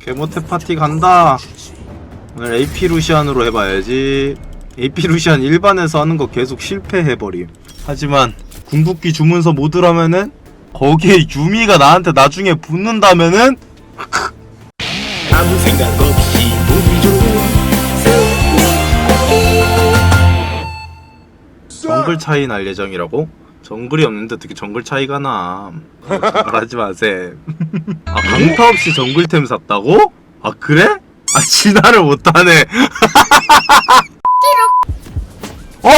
개모테 파티 간다. 오늘 AP 루시안으로 해봐야지. AP 루시안 일반에서 하는 거 계속 실패해버림. 하지만 궁극기 주문서 모드라면은 거기에 유미가 나한테 나중에 붙는다면은 아무 생각 없이 보기 좋은 정글 차이 날 예정이라고? 정글이 없는데 어떻게 정글 차이가 나? 어, 말하지 마세요. 아 강타 없이 정글템 샀다고? 아 그래? 아 진화를 못하네. 어?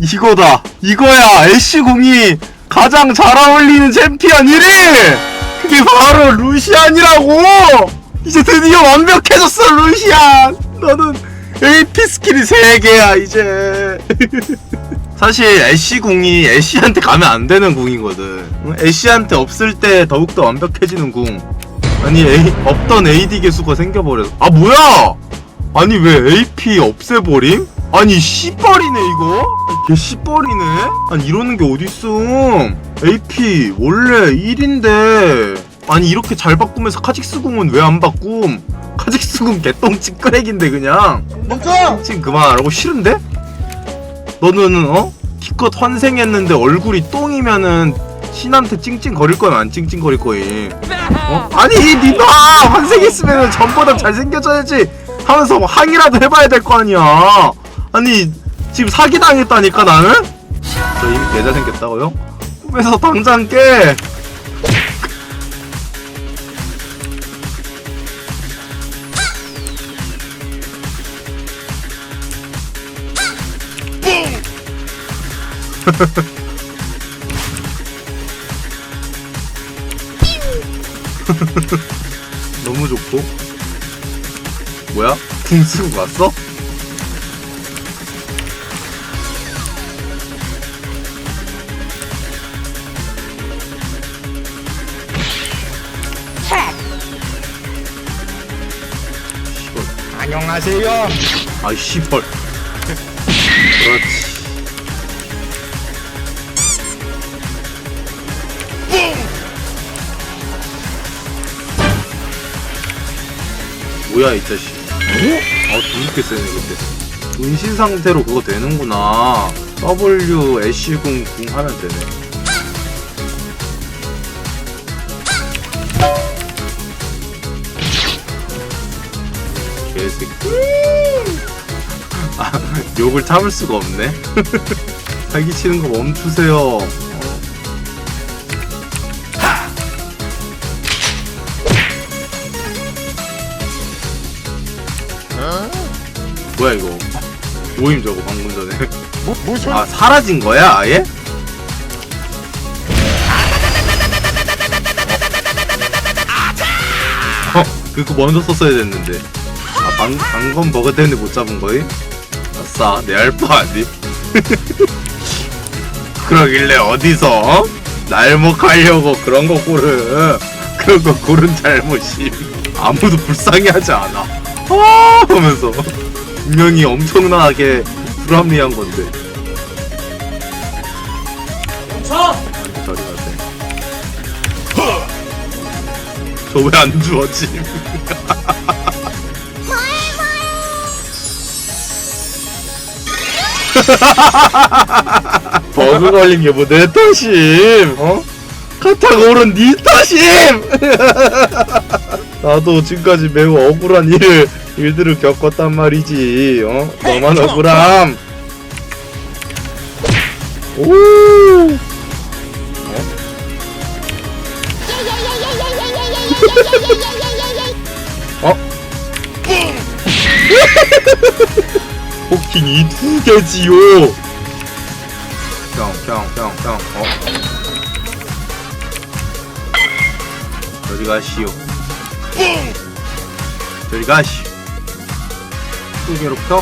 이거다. 이거야. 애쉬 공이 가장 잘 어울리는 챔피언 1위. 그게 바로 루시안이라고. 이제 드디어 완벽해졌어 루시안. 너는 AP 스킬이 3개야 이제. 사실 애쉬 궁이 애쉬한테 가면 안 되는 궁이거든. 응? 애쉬한테 없을 때 더욱더 완벽해지는 궁. 아니 A, 없던 AD 개수가 생겨버렸어. 아 뭐야? 아니 왜 AP 없애버림? 아니 씨뻘이네 이거? 걔 씨뻘이네? 아니 이러는 게 어딨어? AP 원래 1인데 아니 이렇게 잘 바꾸면서 카직스 궁은 왜 안 바꿈? 카직스 궁 개똥 찌끄레기인데 그냥 멈춰! 찡 그만하라고 싫은데? 너는 어? 기껏 환생했는데 얼굴이 똥이면은 신한테 찡찡거릴 거야 안 찡찡거릴 거임 어? 아니 니가 환생했으면 전보다 잘생겨져야지 하면서 뭐 항이라도 해봐야 될 거 아니야 아니 지금 사기당했다니까 나는? 저 이미 계좌 생겼다고요? 꿈에서 당장 깨 너무 좋고 뭐야? 궁 쓰고 갔어? 안녕하세요. 아이 씨발 그렇지 뭐야 이 자식. 아 두껍게 세네 근데 분신 상태로 그거 되는구나. W 애쉬궁 궁 하면 되네. 개새끼. 아, 욕을 참을 수가 없네. 사기치는 거 멈추세요. 뭐야 이거? 모임 저거 방금 전에. 뭐, 뭐 소리? 아 사라진 거야 아예? 어, 그거 먼저 썼어야 됐는데. 아, 방, 방금 버그 때문에 못 잡은 거임? 아싸, 내 알바 아니? 그러길래 어디서, 어? 날먹하려고 그런 거 고른, 그런 거 고른 잘못이 아무도 불쌍해하지 않아. 아! 하면서. 분명히 엄청나게 불합리한 건데. 멈춰! 저리 가세요. 저왜안 주워지? 버그 걸린 게 뭐 내 탓임? 어? 오른 니 탓임! 나도 지금까지 매우 억울한 일, 일들을 겪었단 말이지. 어? 너만 억울함. 오! 어? 포킹이 두 개지요. 뿅, 뿅, 뿅, 뿅. 어? 저리 가시오. 저리 가시오. 두 개로 펴.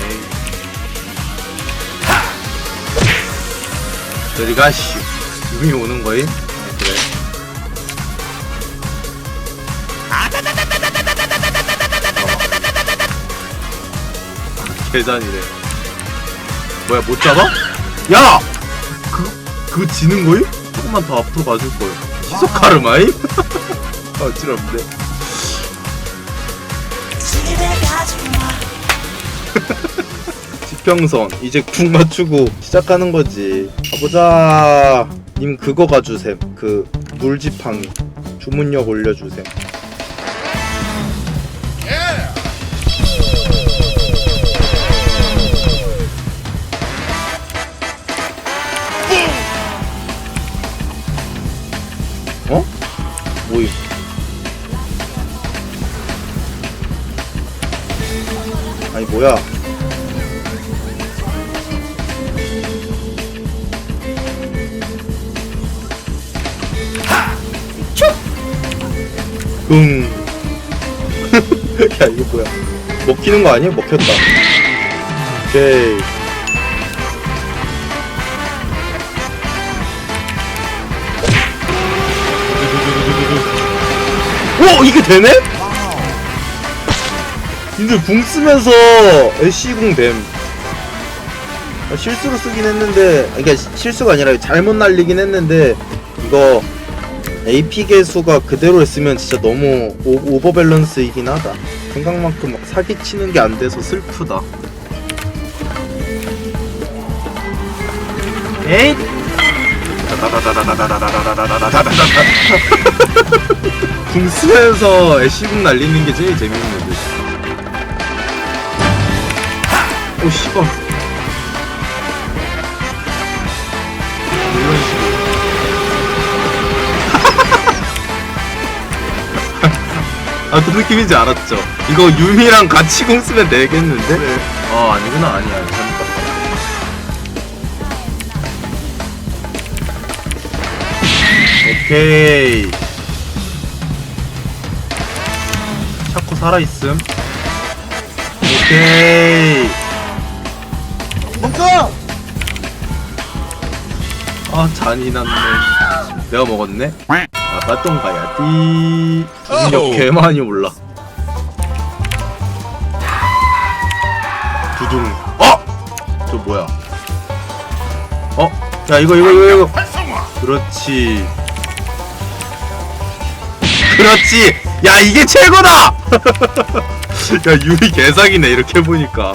에이. 저리 가시오. 눈이 오는 거임? 아, 그래. 개잔이래. 뭐야 못 잡아? 야! 그, 그거 지는 거임? 조금만 더 앞으로 가줄 거야. 시속 카르마임? 어지럽네. 지평선 이제 궁 맞추고 시작하는 거지. 가보자. 님 그거 가주셈. 그 물지팡이 주문력 올려주셈. 뭐야? 응. 야 이거 뭐야? 먹히는 거 아니야? 먹혔다. 오케이. 오 이게 되네? 니들 궁 쓰면서 애쉬 궁 됨. 아, 실수로 쓰긴 했는데, 아, 그러니까 시- 실수가 아니라 잘못 날리긴 했는데 이거 AP 개수가 그대로 했으면 진짜 너무 오, 버밸런스이긴 하다. 생각만큼 막 사기치는 게 안 돼서 슬프다. 에잇! 궁 쓰면서 애쉬궁 날리는 게 제일 재밌는데. 오, 씨발. 아, 그 느낌인지 알았죠? 이거 유미랑 같이 공 쓰면 되겠는데? 어, 아니구나, 아니야. 잘못 봤다. 오케이. 샤코 살아있음. 오케이. 멈춰! 아, 잔인한네. 내가 먹었네? 아, 빠똥 가야지. 중력 개 많이 올라. 두둥. 어! 저 뭐야? 어? 야, 이거, 이거, 이거, 이거. 그렇지. 그렇지! 야, 이게 최고다! 야, 유리 개사기네, 이렇게 보니까.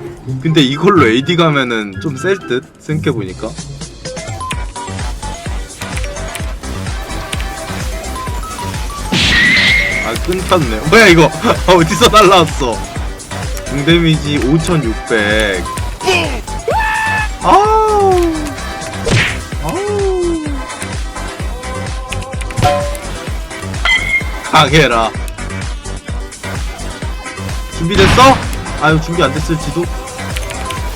근데 이걸로 AD 가면은 좀 셀 듯? 생각해보니까. 아 끊겼네. 뭐야 이거? 아, 어디서 날라왔어? 공데미지 5600 아우! 아우! 강해라. 준비됐어? 아유 준비 안 됐을지도?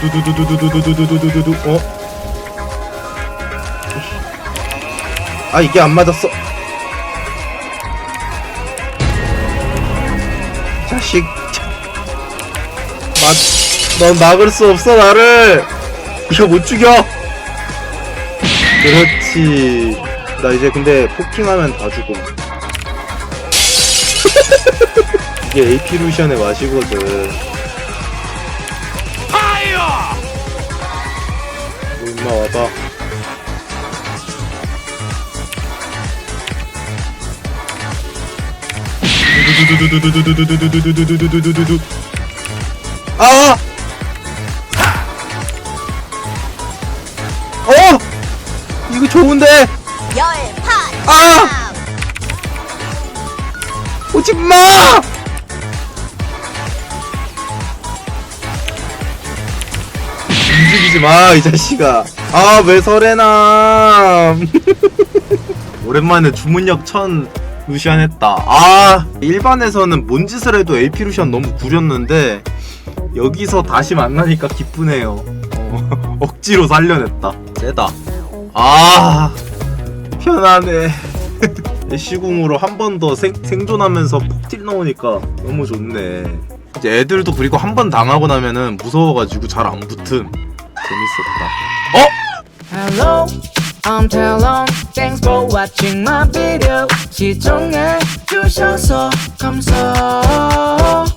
두두두두두두두두두두두두두두 어? 아 이게 안 맞았어 자식 막 넌 막을 수 없어 나를 이거 못 죽여 그렇지 나 이제 근데 포킹하면 다 죽음 이게 AP 루시안의 맛이거든 임마 와봐 아! 어! 이거 좋은데! 열판! 아! 오지마! 움직이지 마, 이 자식아. 아, 왜 설해남. 오랜만에 주문력 천 루시안 했다. 아, 일반에서는 뭔 짓을 해도 AP 루시안 너무 구렸는데, 여기서 다시 만나니까 기쁘네요. 어, 억지로 살려냈다. 세다. 아, 편하네. 애쉬궁으로 한 번 더 생존하면서 폭딜 넣으니까 너무 좋네. 이제 애들도 그리고 한 번 당하고 나면은 무서워가지고 잘 안 붙음. 재밌었다. Hello, I'm Talon. Thanks for watching my video. 시청해 주셔서 감사합니다.